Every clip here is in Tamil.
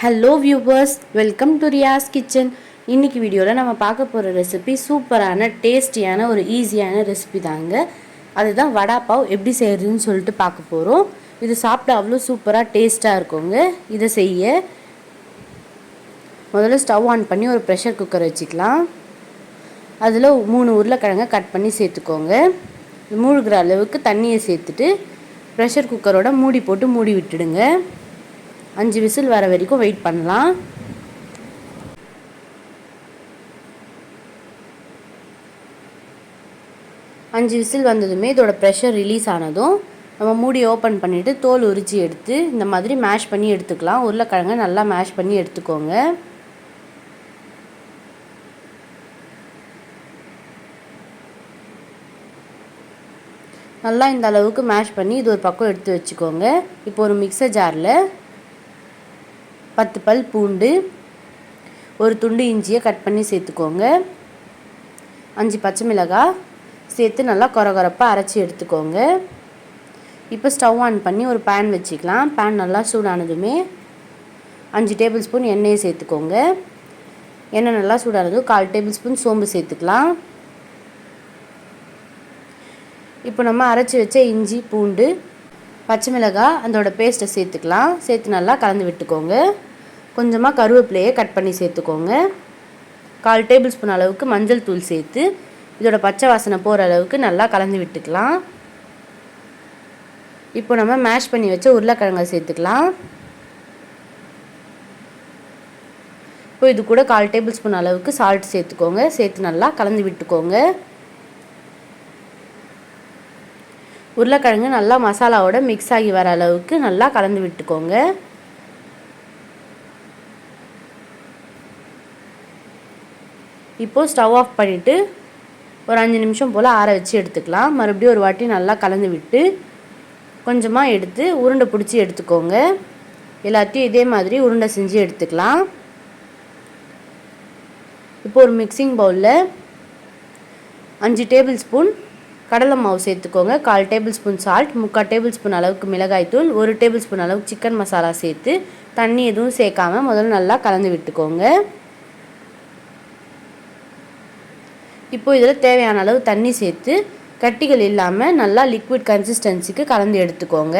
Hello viewers welcome to Riyaz kitchen இன்னைக்கு வீடியோவில் நம்ம பார்க்க போகிற ரெசிபி சூப்பரான டேஸ்டியான ஒரு ஈஸியான ரெசிபி தாங்க. அதுதான் வடாப்பாவ் எப்படி செய்கிறதுன்னு சொல்லிட்டு பார்க்க போகிறோம் இது சாப்பிட்டா அவ்வளோ சூப்பராக டேஸ்ட்டாக இருக்குங்க. இதை செய்ய முதல்ல ஸ்டவ் ஆன் பண்ணி ஒரு ப்ரெஷர் குக்கர் வச்சுக்கலாம். அதில் மூணு உருளைக்கிழங்க கட் பண்ணி சேர்த்துக்கோங்க. மூழ்கிற அளவுக்கு தண்ணியை சேர்த்துட்டு ப்ரெஷர் குக்கரோட மூடி போட்டு மூடி விட்டுடுங்க. அஞ்சு விசில் வர வரைக்கும் வெயிட் பண்ணலாம். அஞ்சு விசில் வந்ததுமே இதோட ப்ரெஷர் ரிலீஸ் ஆனதும் நம்ம மூடி ஓப்பன் பண்ணிவிட்டு தோல் உரித்து எடுத்து இந்த மாதிரி மேஷ் பண்ணி எடுத்துக்கலாம். உருளைக்கிழங்க நல்லா மேஷ் பண்ணி எடுத்துக்கோங்க. நல்லா இந்த அளவுக்கு மேஷ் பண்ணி இது ஒரு பக்கம் எடுத்து வச்சுக்கோங்க. இப்போ ஒரு மிக்சர் ஜாரில் பத்து பல் பூண்டு ஒரு துண்டு இஞ்சியை கட் பண்ணி சேர்த்துக்கோங்க. அஞ்சு பச்சை மிளகாய் சேர்த்து நல்லா கொரகொரப்பாக அரைச்சி எடுத்துக்கோங்க. இப்போ ஸ்டவ் ஆன் பண்ணி ஒரு பேன் வச்சுக்கலாம். பேன் நல்லா சூடானதுமே அஞ்சு டேபிள் ஸ்பூன் எண்ணெயை சேர்த்துக்கோங்க. எண்ணெய் நல்லா சூடானதும் கால் டேபிள் ஸ்பூன் சோம்பு சேர்த்துக்கலாம். இப்போ நம்ம அரைச்சி வச்ச இஞ்சி பூண்டு பச்சை மிளகாய் அதோட பேஸ்ட்டை சேர்த்துக்கலாம். சேர்த்து நல்லா கலந்து விட்டுக்கோங்க. கொஞ்சமாக கருவேப்பிலையை கட் பண்ணி சேர்த்துக்கோங்க. கால் டேபிள் ஸ்பூன் அளவுக்கு மஞ்சள் தூள் சேர்த்து இதோட பச்சை வாசனை போகிற அளவுக்கு நல்லா கலந்து விட்டுக்கலாம். இப்போ நம்ம மேஷ் பண்ணி வச்ச உருளைக்கிழங்கை சேர்த்துக்கலாம். இப்போ இது கூட கால் டேபிள் ஸ்பூன் அளவுக்கு சால்ட் சேர்த்துக்கோங்க. சேர்த்து நல்லா கலந்து விட்டுக்கோங்க. உருளைக்கிழங்கு நல்லா மசாலாவோட மிக்ஸ் ஆகி வர அளவுக்கு நல்லா கலந்து விட்டுக்கோங்க. இப்போது ஸ்டவ் ஆஃப் பண்ணிவிட்டு ஒரு அஞ்சு நிமிஷம் போல் ஆற வச்சு எடுத்துக்கலாம். மறுபடியும் ஒரு வாட்டி நல்லா கலந்து விட்டு கொஞ்சமாக எடுத்து உருண்டை பிடிச்சி எடுத்துக்கோங்க. எல்லாத்தையும் இதே மாதிரி உருண்டை செஞ்சு எடுத்துக்கலாம். இப்போ ஒரு மிக்சிங் பவுலில் அஞ்சு டேபிள் ஸ்பூன் கடலை மாவு சேர்த்துக்கோங்க. கால் டேபிள் ஸ்பூன் சால்ட் முக்கால் டேபிள் ஸ்பூன் அளவுக்கு மிளகாய்த்தூள் ஒரு டேபிள் ஸ்பூன் அளவுக்கு சிக்கன் மசாலா சேர்த்து தண்ணி எதுவும் சேர்க்காம முதல்ல நல்லா கலந்து விட்டுக்கோங்க. இப்போது இதில் தேவையான அளவு தண்ணி சேர்த்து கட்டிகள் இல்லாமல் நல்லா லிக்விட் கன்சிஸ்டன்சிக்கு கலந்து எடுத்துக்கோங்க.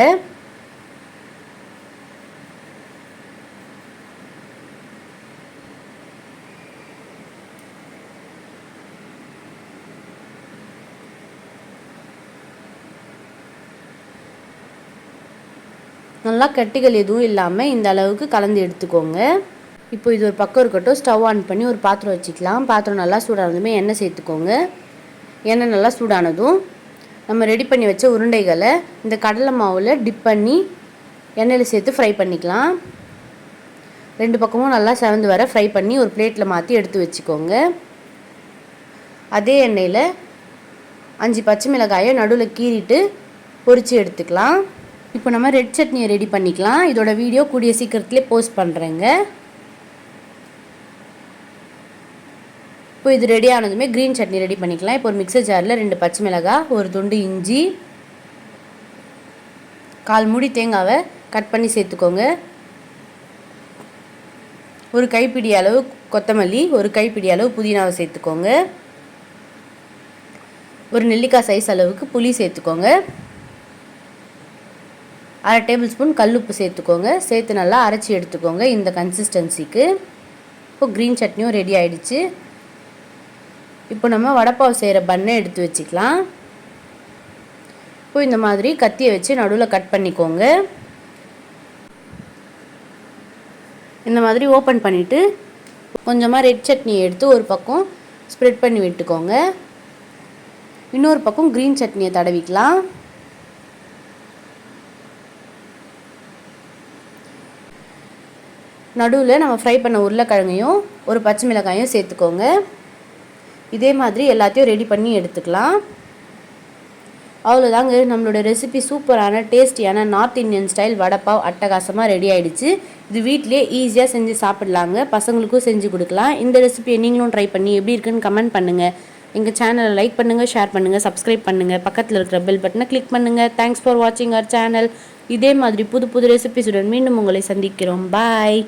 நல்லா கட்டிகள் எதுவும் இல்லாமல் இந்த அளவுக்கு கலந்து எடுத்துக்கோங்க. இப்போ இது ஒரு பக்கம் இருக்கட்டும் ஸ்டவ் ஆன் பண்ணி ஒரு பாத்திரம் வச்சுக்கலாம். பாத்திரம் நல்லா சூடானதுமே எண்ணெய் சேர்த்துக்கோங்க. எண்ணெய் நல்லா சூடானதும் நம்ம ரெடி பண்ணி வச்ச உருண்டைகளை இந்த கடலை மாவில் டிப் பண்ணி எண்ணெயில் சேர்த்து ஃப்ரை பண்ணிக்கலாம். ரெண்டு பக்கமும் நல்லா செவந்து வர ஃப்ரை பண்ணி ஒரு பிளேட்டில் மாற்றி எடுத்து வச்சுக்கோங்க. அதே எண்ணெயில் அஞ்சு பச்சை மிளகாயை நடுவில் கீறிட்டு பொரித்து எடுத்துக்கலாம். இப்போ நம்ம ரெட் சட்னியை ரெடி பண்ணிக்கலாம். இதோட வீடியோ கூடிய சீக்கிரத்துலேயே போஸ்ட் பண்ணுறேங்க இப்போ இது ரெடி ஆனதுமே க்ரீன் சட்னி ரெடி பண்ணிக்கலாம். இப்போ ஒரு மிக்சர் ஜாரில் ரெண்டு பச்சை மிளகாய் ஒரு துண்டு இஞ்சி கால் மூடி தேங்காவை கட் பண்ணி சேர்த்துக்கோங்க. ஒரு கைப்பிடி அளவு கொத்தமல்லி ஒரு கைப்பிடி அளவு புதினாவை சேர்த்துக்கோங்க. ஒரு நெல்லிக்காய் சைஸ் அளவுக்கு புளி சேர்த்துக்கோங்க. அரை டேபிள் ஸ்பூன் கல்லுப்பு சேர்த்துக்கோங்க. சேர்த்து நல்லா அரைச்சி எடுத்துக்கோங்க இந்த கன்சிஸ்டன்சிக்கு இப்போ க்ரீன் சட்னியும் ரெடி ஆகிடுச்சு இப்போ நம்ம வடப்பாவு செய்கிற பண்ணை எடுத்து வச்சுக்கலாம். இப்போ இந்த மாதிரி கத்தியை வச்சு நடுவில் கட் பண்ணிக்கோங்க. இந்த மாதிரி ஓப்பன் பண்ணிவிட்டு கொஞ்சமாக ரெட் சட்னி எடுத்து ஒரு பக்கம் ஸ்ப்ரெட் பண்ணி விட்டுக்கோங்க. இன்னொரு பக்கம் க்ரீன் சட்னியை தடவிக்கலாம். நடுவில் நம்ம ஃப்ரை பண்ண உருளைக்கிழங்கையும் ஒரு பச்சை மிளகாயும் சேர்த்துக்கோங்க. இதே மாதிரி எல்லாத்தையும் ரெடி பண்ணி எடுத்துக்கலாம். அவ்வளோதாங்க நம்மளோட ரெசிபி சூப்பரான டேஸ்டியான நார்த் இந்தியன் ஸ்டைல் வடைப்பாவ் அட்டகாசமாக ரெடி ஆகிடுச்சு இது வீட்டிலே ஈஸியாக செஞ்சு சாப்பிட்லாங்க. பசங்களுக்கும் செஞ்சு கொடுக்கலாம். இந்த ரெசிபியை நீங்களும் ட்ரை பண்ணி எப்படி இருக்குன்னு கமெண்ட் பண்ணுங்கள் எங்கள் சேனலை லைக் பண்ணுங்கள் ஷேர் பண்ணுங்கள் சப்ஸ்கிரைப் பண்ணுங்கள் பக்கத்தில் இருக்கிற பெல் பட்டனை கிளிக் பண்ணுங்கள் தேங்க்ஸ் ஃபார் வாட்சிங் அவர் சேனல் இதே மாதிரி புது புது ரெசிபிஸுடன் மீண்டும் உங்களை சந்திக்கிறோம். பாய்